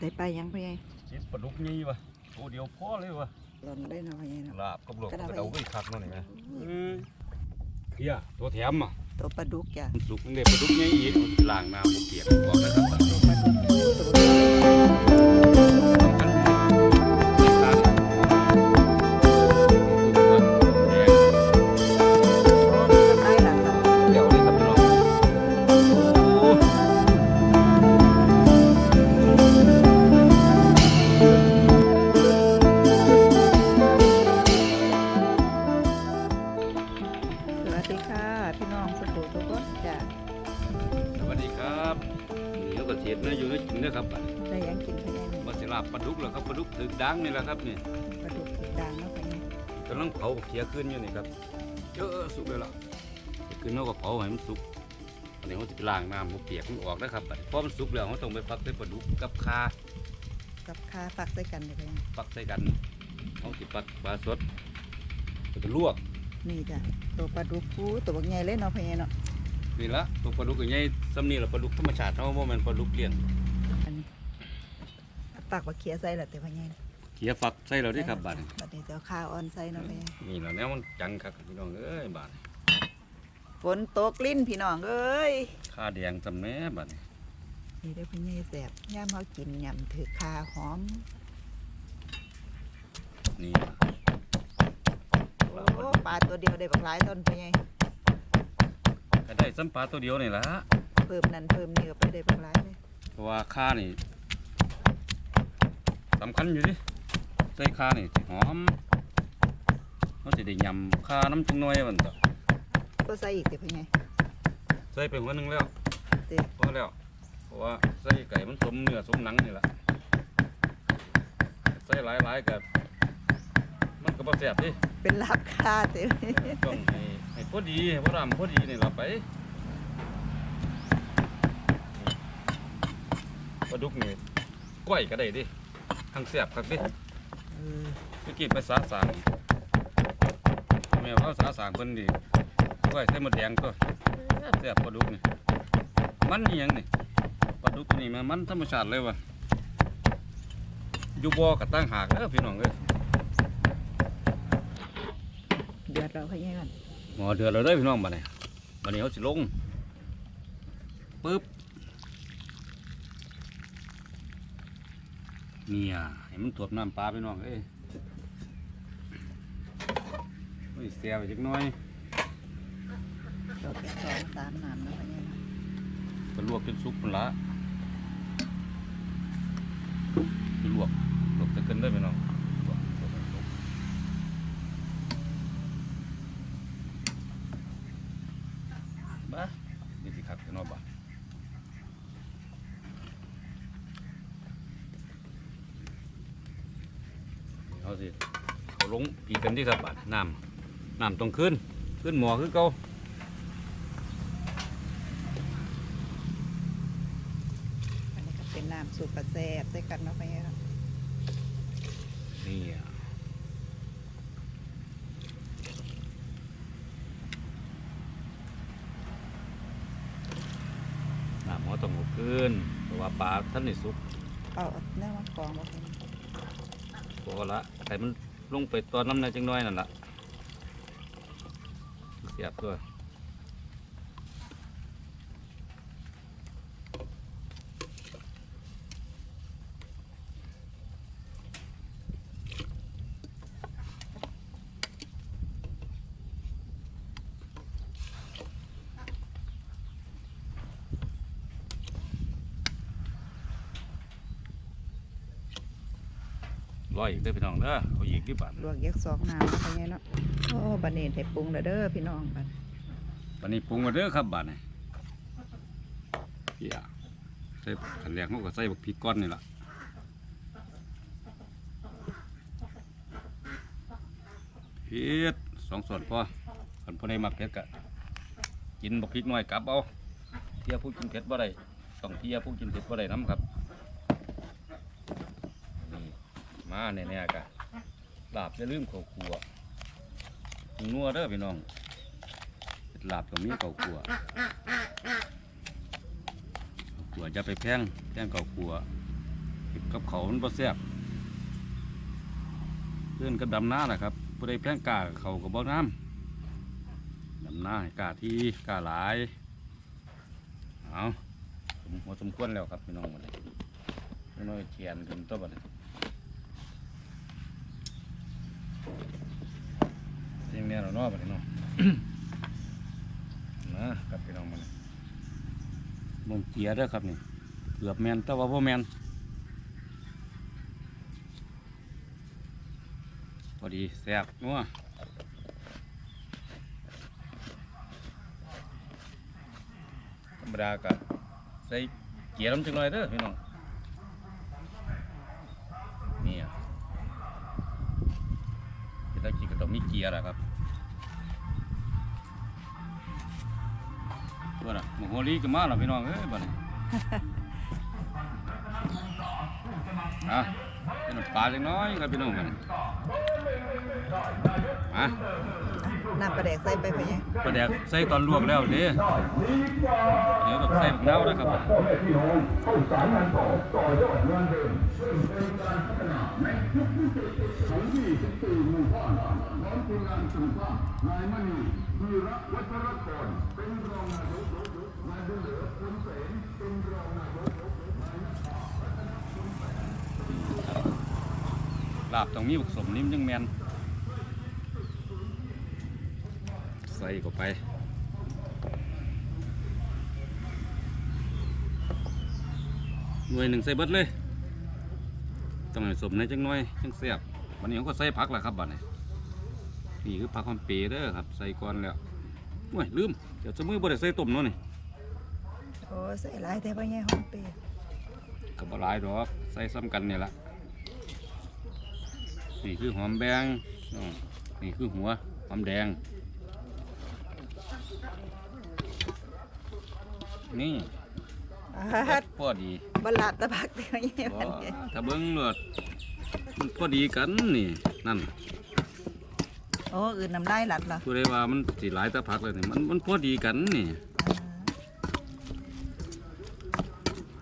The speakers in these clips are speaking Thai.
ได้ไปยังไปไงเจ็บปลาดุกนี่วะตัวเดียวพอเลยวะหล่นได้เนาะไปไงเนาะลาบกับหลอกกระกดาษระเดาไว้คักเนั่นนี่ไหมเอ้ยเฮียตัวแถมอะตัวปลาดุกจ้ะมันสุกมันเด็ดปลาดุกนี่อีกล้างน้ำบ่เปียกบอกนะครับ น้องสุขุทุกคนจ้ะสวัสดีครับเดี๋ยวก็เสียดเนื้ออยู่เนื้อกินนะครับได้ยังกินไปไงมาสิลาบปลาดุกแล้วครับปลาดุกถึกดังนี่แหละครับนี่ปลาดุกติดดังเนาะไปไงกำลังเผาเขียขึ้นอยู่นี่ครับเยอะสุกเลยล่ะขึ้นเราก็เผาให้มันสุกอันนี้เราจะไปล้างน้ำมันเปียกมันออกนะครับบัดนี้พอมันสุกแล้วเราต้องไปฟักใส่ปลาดุกกับคากับข้าฟักใส่กันเลยไปไงฟักใส่กันเอาสิปักปลาสดแล้วก็ลวก นี่จ้ะตัวปลาดุกฟูตัวบักใหญ่เลยเนาะไปไงเนาะนี่ละตัวปลาดุกก็ใหญ่ซ้ำนี่ละปลาดุกธรรมชาติเท่าโมเมนปลาดุกเลี้ยงอันนี้ปากว่าเคียใส่ละแต่ไปไงเขียฟักใส่เราได้ครับบัดนี้บัดนี้จะเอาข้าวอ่อนใส่เนาะไปไงนี่แหละแนวมันจังครับพี่น้องเอ้ยบัดนี้ฝนตกลิ้นพี่น้องเอ้ยข้าแดงจำแม่บัดนี้นี่ได้อพี่ใหญ่แสบย่ามเขากินยำถือคาหอม นี่โอ้ ปลาตัวเดียวได้บักหลายต้นไปไงก็ได้ซ้ำปลาตัวเดียวนี่ละเพิ่มนั่นเพิ่มนี่ก็ไปได้บักหลายเลยเพราะว่าข้านี่สำคัญอยู่ดิใส่ข้านี่สิหอมเขาจะได้ยำข้าน้ำจังน้อยมันต่อก็ใส่อีกเดี๋ยวพี่ไงใส่ไปหัวหนึงแล้วเด้พอแล้วเพราะว่าใส่ไก่มันสมเนื้อสมหนังนี่แหละใส่หลายๆกับ มันก็บ่แซ่บดิเป็นลาบคาเต็มต้องให้ให้พอดีพอดำพอดีนี่ละไปปลาดุกนี่ก้อยก็ได้ดิทั้งแซ่บคักดิเออเมื่อกี้ไปสาสางแม่ว่าสาสางเพิ่นดิก้อยใส่หมดแดงก็แซ่บปลาดุกนี่มันนี่ยังนี่ปลาดุกนี่มันมันธรรมชาติเลยว่ะอยู่บ่อกับตั้งหากเด้อพี่น้องเอ้ย เดเราพี่ไงก่อนหมอเดือดแล้วเด้พี่น้องบัดนี้บัดนี้เขาสิลงปึ๊บเนี่ยให้มันตรวจน้ำปลาพี่น้องเอ้ยโอ้ยเสียไปจักหน้อยเราไปสองสามน้ำแล้วพี่ไงเนาะก็ลวกจนสุกมันละไปลวกลวกจะขึ้นได้พี่น้องลวกลวกให้สุกบ้านี่สิครับพี่น้องบ้า เอาสิเขาลงปีกั นที่ครับบาดน้ำน้ำต้องขึ้น ขึ้นหมอคือเก่าอันนี้ก็เป็นน้ำสูตรปลาแซ่บใส่กันเนาะพี่ไงเนาะนี่อะน้ำหมอต้องเอาขึ้นเพราะว่าปลาท่านนี่สุกเอาเนื้อมากองบ่พี่ไงพอละไข่มัน ลงไปตอนน้ำในจังน้อยนั่นละเสียบด้วย ร้อยอีกเด้อพี่น้องเด้อเอาอีกที่บ้านลวกยักสองน้ำเนาะพี่ไงเนาะโอ้บัดนี้ให้ปรุงแล้วเด้อพี่น้องบัดวันนี้ปรุงมาเด้อครับบ้านนี่เพียใส่ขันแรกเขาก็ใส่บักพริกก้อนนี่ล่ะเพียสองส่วนพอขันพอได้มักเผ็ดกะกินบักพริกหน่อยกลับเอาเพียผู้กินเผ็ดบ่ได้ต้องเพียผู้กินเผ็ดบ่ได้น้ำครับนี่ มาแน่ๆกะลาบจะลืมข้าวคั่วนัวเด้อพี่น้องลาบก็มีเก่าขัวเก่าขัวจะไปแพงแพงเก่าขัวกับเขามันบ่แซ่บเพื่อนกับดำนาแหละครับผู้ใดแพงกาเขาก็บ่งามดำนาให้กาที่กาหลายเอาสมหัวสมควรแล้วครับพี่น้องบันี้พี่น้อยเทียนขึ้นตัวบัดนี้เสียง แน่เนาเนาะบัดนี้เนาะนะครับพี่น้องมันมงเกียร์ด้อครับนี่เกือบแมนแต่ว่าพ่แมนพอดีแซ่บนัวธรรมดากับใส่เกียร์น้ำจังหน่อยเด้อพี่น้องนี่อะที่ตะกี้ก็ต้องมีเกียร์แหละครับ ตัวน่ะหมูโฮลีก็มาแล้วพี่น้องเอ้ยบัดนี้อะเป็นน้ำปลาเล็กน้อยครับพี่น้องบัดนี้อะน้ำปลาแดกใส่ไปพ่อใหญ่ปลาแดกใส่ตอนลวกแล้วเด้เดี๋ยวต้องใส่มะนาวนะครับ ลาบต้องมีผสมนิ่มยังแมนใส่เข้าไปหน่วยหนึ่งใส่เบิดเลยต้องให้สมในจังน้อยจังเสียบวันนี้เขาก็ใส่ผักแหละครับบัดนี้นี่คือผักความเปรย์เด้อครับ ใส่ก่อนแล้วโอ้ยลืมเดี๋ยวจะมือบ่ได้ใส่ต้มเนาะนี่ โอ้ใส่หลายแต่พ่อใหญ่หอมเปรี้ยวกับบหลายดอกใส่ซ้ำกันนี่ละนี่คือหอมแดงน้องนี่คือหัวหอมแดง นี่ปาดพอดีบลาดตะพักแต่พ่อใหญ่บ่มันเนี่ยถ้าเบิ้งเลือดมันพอดีกันนี่นั่นโอ้อื่นน้ำลายหลัดเหรอผู้ใดว่ามันสิหลายตะพักเลยนี่มันมันพอดีกันนี่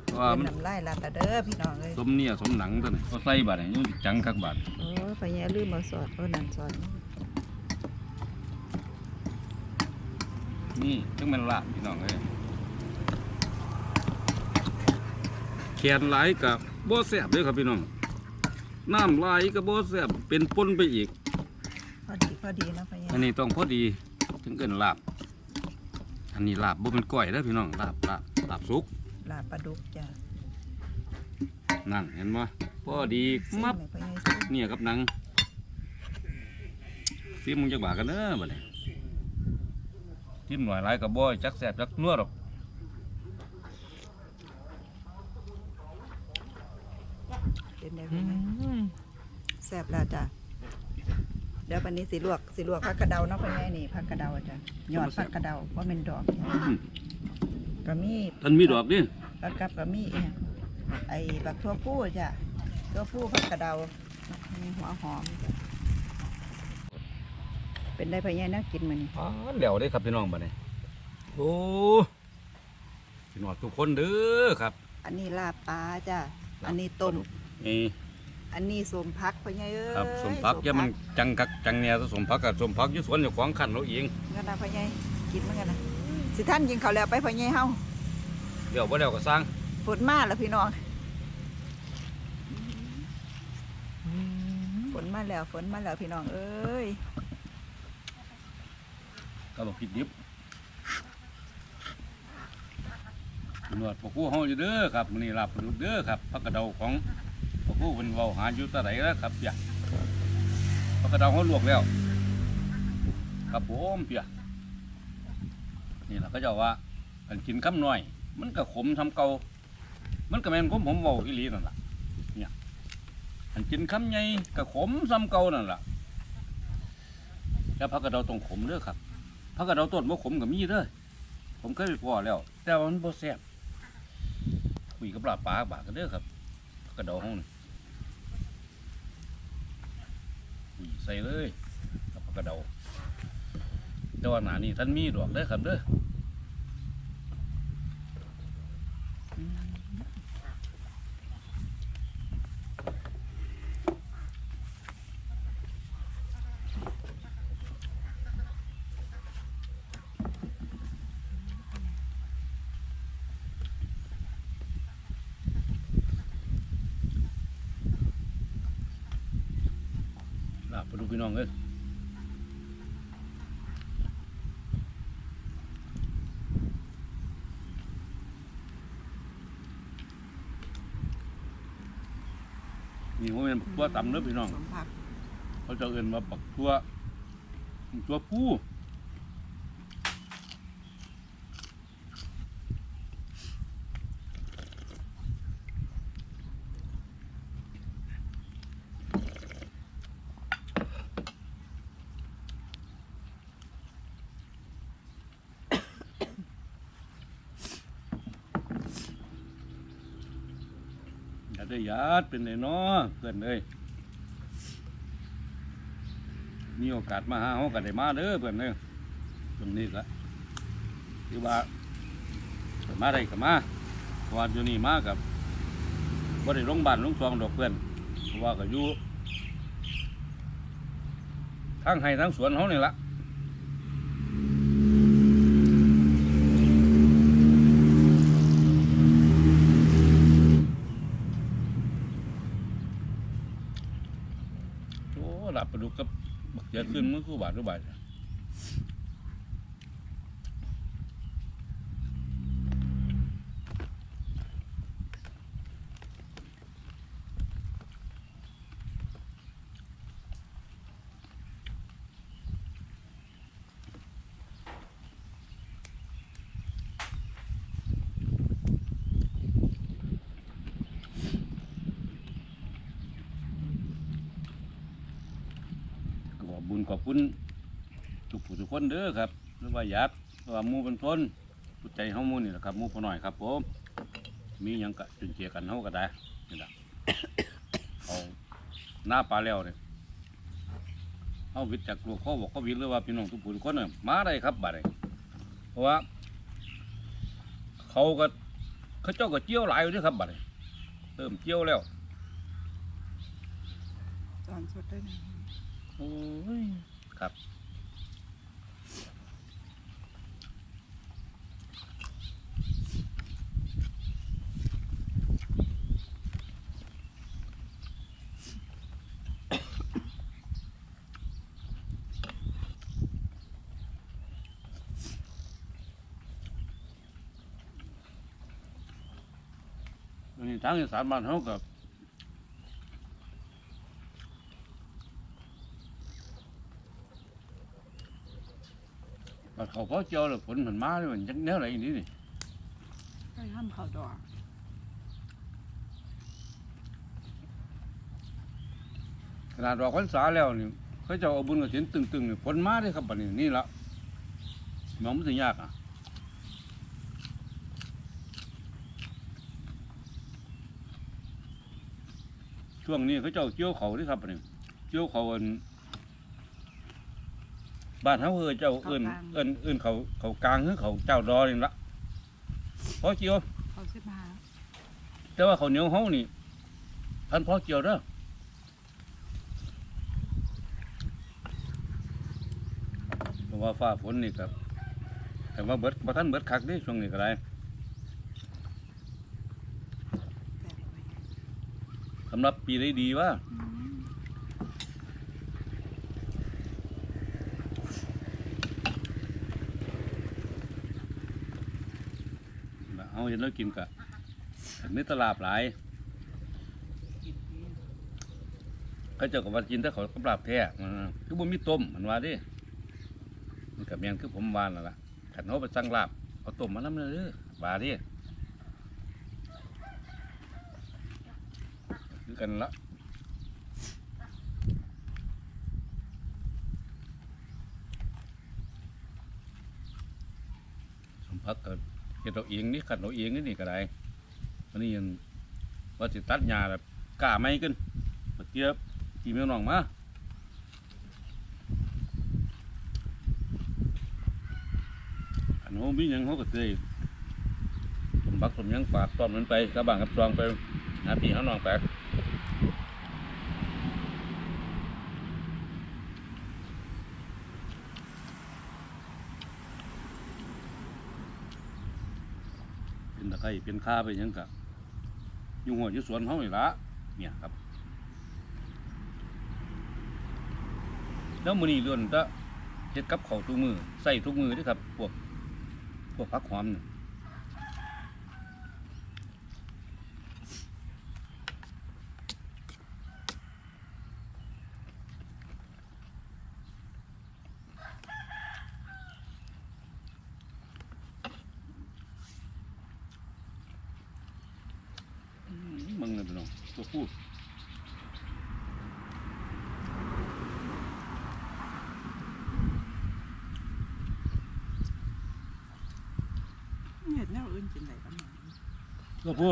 เพราะ ว่าอื่นมันน้ำลายหลัดแต่เด้อพี่น้องเอ้ยสมเนี่ยสมหนังตัวนี้ก็ใส่บาดนี่ยุ่งจังคักบาดโอ้พ่อใหญ่ลืมมาสอดโอ้นั่นสอดนี่จึงมันละพี่น้องเอ้ยแขนหลายกับบ่แซ่บเด้อครับพี่น้องน้ำหลายกับบ่แซ่บเป็นปนไปอีกพอดีพอดีนะพ่อใหญ่อันนี้ต้องพอดีถึงเกินลาบอันนี้ลาบบ่เป็นก้อยเด้อพี่น้องลาบลาบลาบสุก ลาบปลาดุกจ้ะนั่นเห็นบ่พอดีซิมมับให้พ่อใหญ่ซิมเนี่ยกับหนังซิมมึงจักบาทกันเด้อบัดนี้ซิมหน่อยหลายกับบ่จักแซ่บจักนัวดอกเป็นได้พ่อใหญ่แซ่บแล้วจ้ะเดี๋ยววันนี้สิลวกสิลวกผักกระเดาเนาะพ่อใหญ่นี่ผักกระเดาจ้ะยอดผักกระเดาว่าเป็นดอกอืม ก็มีท่านมีดอกดิแล้วกับก็มีอีกไอ้บักทั่วผู้จ้ะทั่วผู้ผักกระเดามีหัวหอมจ้ะเป็นได้พ่อใหญ่น่ากินมันอ๋อเหลวได้ครับพี่น้องบัดนี้โอ้พี่น้องทุกคนเด้อครับ อันนี้ลาบปลาจ้ะลาบอันนี้ต้มนี่อันนี้สมพักพ่อใหญ่เอ้ยครับสมพักอย่ามันจังคักจังเนี่ยสมพักกับสมพักอยู่สวนอยู่ของขันเราเองกันนะพ่อใหญ่กินเหมือนกันนะ สิท่านยิงเขาวแล้วไปพ่อใหญ่เฮาเดี๋ยวบ่แล้วก็สร้างฝนมาแล้วพี่น้องฝนมาแล้วฝนมาแล้วพี่น้องเอ้ยก็บอกผิดดิบหนวดพวกคู่เฮาอยู่เด้อครับมื้อนี้ลาบปลาดุกเด้อครับผักกระเดาของพวกคู่เพิ่นเว้าหาอยู่ตะไหนแล้วครับเปียผักกระเดาเฮาลวกแล้ว ครับผมเปีย นี่ล่ะเขาเจ้าว่ากันกินคำน้อย มันก็ขมทำเกามันก็แม่นผมผมเว้าอีหลีนั่นแหละเนี่ยอันกินคำใหญ่ก็ขมซ้ำเกานั่นแหละแล้วผักกระเดาต้องขมเด้อครับผักกระเดาต้นบ่ขมก็มีเด้อผมเคยไปพ่อแล้ว แต่ว่ามันบ่แซ่บคุยกับปลาปลาบาดกันเด้อครับผักกระเดาห้องนี่อุ้ยใส่เลยกับผักกระเดา แต่ว่าหนานี่ท่านมีดอกเด้อครับเด้อไปดูพี่น้องเอ้ นี่ว่าเป็นตัวต่ำเด้อพี่น้องสมผักเขาจะเอิ้นว่าบักตัวตัวผู้ ได้ยาดเป็นไงเนาะเพื่อนเอ้ยมีโอกาสมาหาเขาก็ได้มาเด้อเพื่อนเด้อตรงนี้ก็คือว่ามาได้ก็มาเพราะว่าอยู่นี่มากับบ่ได้ลงบ้านลงซองดอกเพื่อนเพราะว่าก็อยู่ทั้งไห้ทั้งสวนเขาเนี่ยละโอ้หลับ ปลาดุกกับบักเจียขึ้นมือคู่บาทรูบาท ก็ขอบบุญขอบคุณทุกผู้ทุก คนเด้อครับหรือว่าอยากหรือว่าหมูเป็นต้นผู้ใจเฮาหมูนี่แหละครับหมูพอหน่อยครับผมมีหยังกะจุนเจียกันเฮาก็ได้นี่แหละเอาหน้าปลาแล้วเนี่ยเอาวิทย์จากลูกเขาบอกเขาวิทย์หรือว่าพี่น้องทุกผู้ทุกคนเนี่ยมาได้ครับบัดนี้เพราะว่า เขาก็เขาเจ้าก็เจียวหลายอยู่เด้วยครับบัดนี้เริ่มเจียวแล้วตอนสดด้วยนะโอ้ยครับ ทางอีสานบ้านเขากับ mà khẩu phó cho là phun mình má mình chắc nhớ lại đi này ใส่ห้ามข้าวดอกขนาดดอกพรรษาแล้วนี่เขาจะเอาบุญกับศิลตึงๆนี่ผลมาได้ครับบัดนี้นี่ละมองไม่ถึงยากอะ ช่วงนี้เขาเจ้าเจียวเขาเด้ครับบัดนี้เจียวเขาเอินบ้านเขาเออเจ้าเอินเอินเอินเขาเขากลางคือเขาเจ้าดอนี่ละเพราะเจียวเขาสิบห้าแต่ว่าเขาวเหนียวเฮานี่ท่านพอเกี่ยวเด้อเพราะว่าฟ้าฝนนี่ครับแต่ว่าเบิดบ่ทันเบิดคักเด้ช่วงนี้ก็ได้ำหรับปีได้ดีว่าอืมเฮาเห็นแล้วกินกะมีตลาบหลายเขาเจ้าก็ว่ากินแต่เขากับลาบแท้มันคือบ่มีต้มมันว่าดิมันก็แม่นคือผมวานนั่นล่ะคันเฮาไปสั่งลาบเอาต้มมานำเด้อว่าดิคือ กันละสมพักก็เฮ็ดเอาเองนี่คันเอาเองนี่นี่ก็ได้อันนี้ยังว่าสิตัดหญ้าแบบกล้าไหมขึ้นเกียบกี่แม่น้องมาอันโหมียังเขาก็เตยสมบักสมยังฝากต้อมมันไปกระบางกับซองไปหาพี่หาน้องแปลกเป็นตะ ไคร้เป็นข้าไปยังกะอยู่หัวอยู่สวนเขานี่ละเนี่ยครับ แล้วมือนี่ล้วนจะเฮ็ดกับข้าทุกมือใส่ทุกมือด้วยครับพวกพวกพักหอมนี่ยมมึงเลยพี่น้อง ตัวผู้เห็ดแนวอื่นกินได้บ้างตัวผู้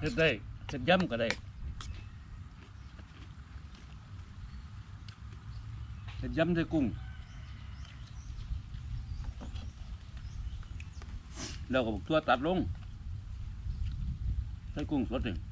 เฮ็ดได้เฮ็ดย่ำก็ได้เฮ็ดย่ำใส่กุ้งแล้วก็บอกตัวตัดลงใส่กุ้งสดนี่มืดย่างถนนตัวผู้นี่ตรง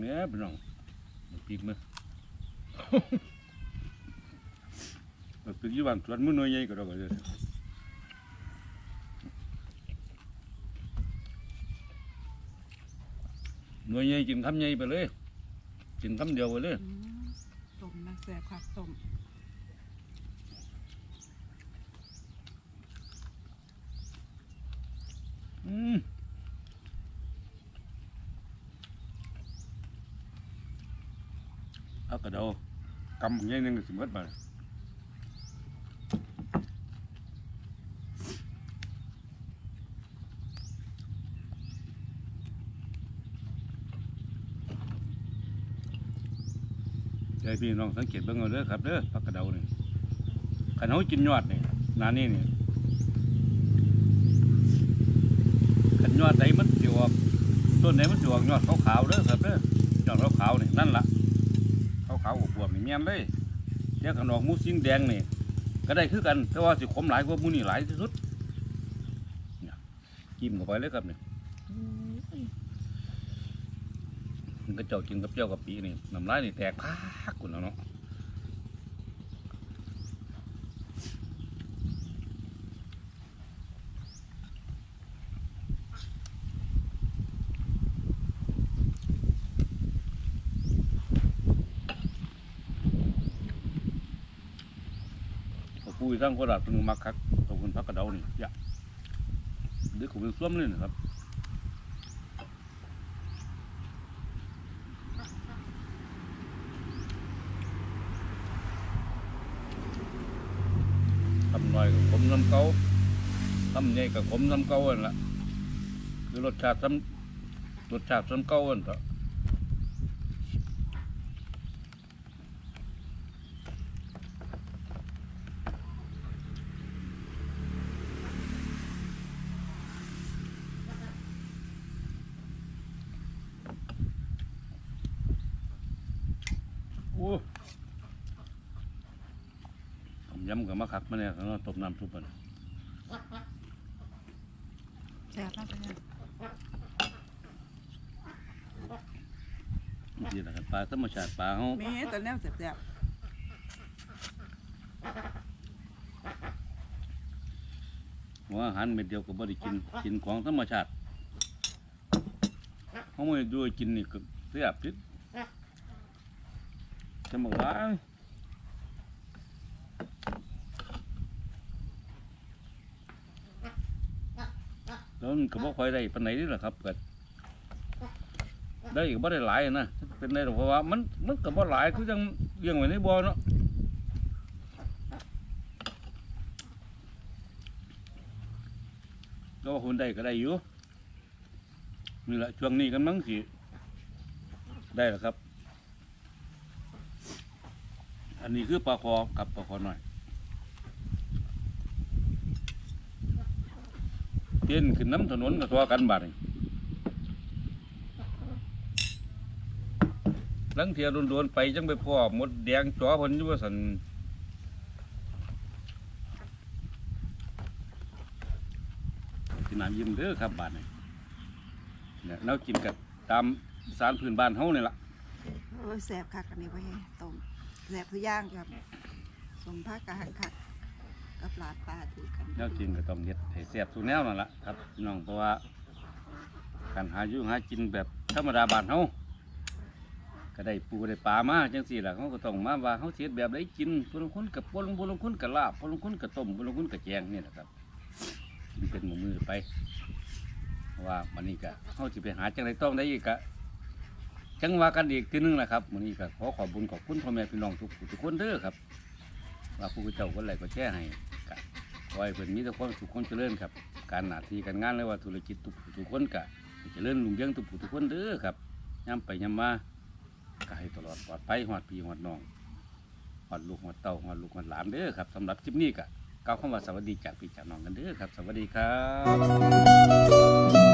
เนี้ยพี่น้องมันปีกมือ มันปีกอยู่บ้านสวนมือหน่วยใหญ่ก็ได้ก็ได้หน่วยใหญ่กินคำใหญ่ไปเลยกินคำเดียวไปเลยต้มนะแซ่บคักต้มอืมเอากระเดากำใหญ่หนึงก็สิหมดมา พี่น้องสังเกตเบิ่งเอาเด้อครับเด้อผักกระเดานี่ขันเขากินยอดนี่นานี่นี่ขันยอดใดมันสิออกต้นไหนมันสิออกยอดขาวๆเด้อครับเด้อยอดขาวๆนี่นั่นล่ะขาวๆอวบๆนี่แม่นเลยเดี๋ยวขนออกมูสิงแดงนี่ก็ได้คือกันแต่ว่าสิขมหลายกว่ามูนี่หลายที่สุดเนี่ยกินเข้าไปเลยครับนี่ มันก็เจ้ากินกับเจ้ากับปีนี่น้ำลายนี่แตกพากคุณแล้วเนาะขอบคุยทั้งโคราชเป็นมักคักขอบคุณพักกระเดานี่ยะเดี๋ยวผมเป็นส้วมเลยนะครับทำหน่อยกับขม น้ำเกาทำใหญ่กับขมน้ำเกาอันละคือรสชาติซ้ำรสชาติซ้ำเกาอันเถอะ ย้ำกับมะขักมาเนี่ยแล้วต้มน้ำซุปมันแซ่บมากเลยนี่นะครับปลาธรรมชาติปลาเขามีแต่แนวแซ่บหัวอาหารเม็ดเดียวกับบริกินกินของธรรมชาติเขาไม่ดูกินนี่ก็เสียบทิศจะบอกว่าแล้ว มันก็บ่ค่อยได้ปานไหนนี่แหละครับเกิดได้ก็บ่ได้หลายนะเป็นได้หรอกเพราะว่ามันมันก็บ่หลายคือจังเลี้ยงไว้ในบ่อเนาะก็ว่าคนได้ก็ได้อยู่นี่แหละช่วงนี้กำลังสิได้แล้วครับ อันนี้คือปลาคอกับปลาคอหน่อย เตี้นขึ้นน้ำถนนกับตัวกันบัดลังเทียโดนๆไปจังไปพ่อหมดแดงจ๋อพันยุวสันกินน้ำยิ้มเด้อครับบาดนี่เนี่ยเรากินกับตามสารพื้นบ้านเฮาเนี่ยล่ะโอ้ยแสบคักอันนี้พ่อแห่ต้มแสบคือย่างครับสมภาคกะหักคัก กับปลาปลาถือกันเรากินก็ต้องเฮ็ดให้แซ่บทุกแนวนั่นล่ะครับพี่น้องเพราะว่าการหาอยู่หากินแบบธรรมดาบ้านเฮาก็ได้ปูได้ปลามาจังซี่ล่ะเขาก็ต้องมาว่าเฮาสิเฮ็ดแบบใดกินผู้ลางคนกับผู้ลางผู้ลางคนกับลาบผู้ลางคนกับต้มผู้ลางคนกับแกงนี่แหละครับกินเป็นหมูมือไป ว่ามันนี้ก็เฮาสิไปหาจังไดต้องได้อีกก็จังว่ากันอีกทีนึงแหละครับมื้อนี้ก็ขอขอบุญขอบคุณพ่อแม่พี่น้องทุกทุกคนเด้อครับว่าผู้เจ้าคนไหนก็แช่ให้ วัยเพิ่นมีแต่ความสุขความเจริญครับ การหน้าที่การงานเรือว่าธุรกิจทุกผู้ทุกคนกะเจริญรุ่งเรืองทุกผู้ทุกคนเด้อครับย่ำไปย่ำมาก็ให้ตลอดปลอดภัยหอดพี่หอดน้องหอดลูกหอดเต่าหอดลูกหอดหลานเด้อครับสำหรับคลิปนี้ก็กล่าวคำว่าสวัสดีจากพี่จากน้องกันเด้อครับ สวัสดีครับ